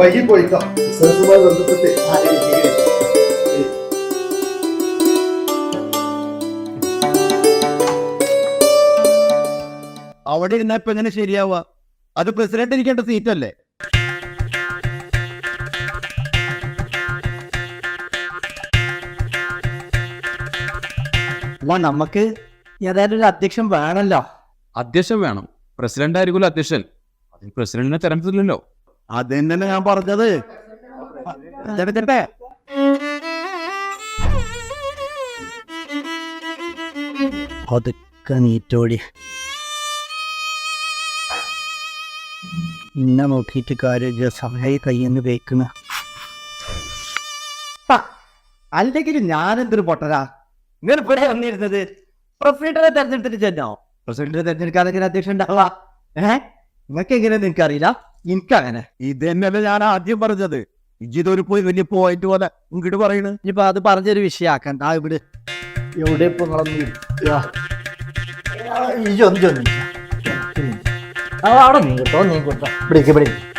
വൈകി പോയിക്കാം ബിസിനസ്സുമായി ബന്ധപ്പെട്ട് അവിടെ ഇരുന്നാ ഇപ്പൊ എങ്ങനെ ശരിയാവുക? അത് പ്രസിഡന്റ് ഇരിക്കേണ്ട സീറ്റല്ലേ അല്ല? നമുക്ക് ഏതായാലും ഒരു അധ്യക്ഷൻ വേണല്ലോ. അധ്യക്ഷൻ വേണം. പ്രസിഡന്റ് ആയിരിക്കുമല്ലോ അധ്യക്ഷൻ. അതിന് പ്രസിഡന്റിനെ തെരഞ്ഞെടുത്തില്ലല്ലോ. അത് തന്നെ ഞാൻ പറഞ്ഞത് നീറ്റോടി. ഇന്നെ നോക്കിയിട്ട് കാര്യം സമയ കയ്യെന്ന് വേക്കുന്ന അല്ലെങ്കിൽ ഞാനെന്തൊരു പൊട്ടരാ നിങ്ങൾ ഇവിടെ വന്നിരുന്നത് പ്രസിഡന്റിനെ തെരഞ്ഞെടുത്തിട്ട് ചെന്നോ? പ്രസിഡന്റിനെ തെരഞ്ഞെടുക്കാതെ അധ്യക്ഷൻ ഉണ്ടാവാ ഏഹ് നിങ്ങൾക്ക് എങ്ങനെ നിങ്ങൾക്ക് അറിയില്ല? എനിക്കങ്ങനെ ഇത് തന്നെയല്ലേ ഞാൻ ആദ്യം പറഞ്ഞത്? ഇജിതൊരു പോയി വലിയ പോയിന്റ് പോലെ ഇങ്ങോട്ട് പറയണ്. ഇനിയിപ്പൊ അത് പറഞ്ഞൊരു വിഷയാക്കണ്ട ആ ഇവിടെ. എവിടെ ഇപ്പൊ നിങ്ങളൊന്നും ഇരിക്കുക? ഒന്ന് ചെന്ന് ആ, അവിടെ നീ കേട്ടോ? നീ കേട്ടോ? ഇവിടേക്ക് ഇരിക്ക്, ഇവിടെ ഇരിക്ക്.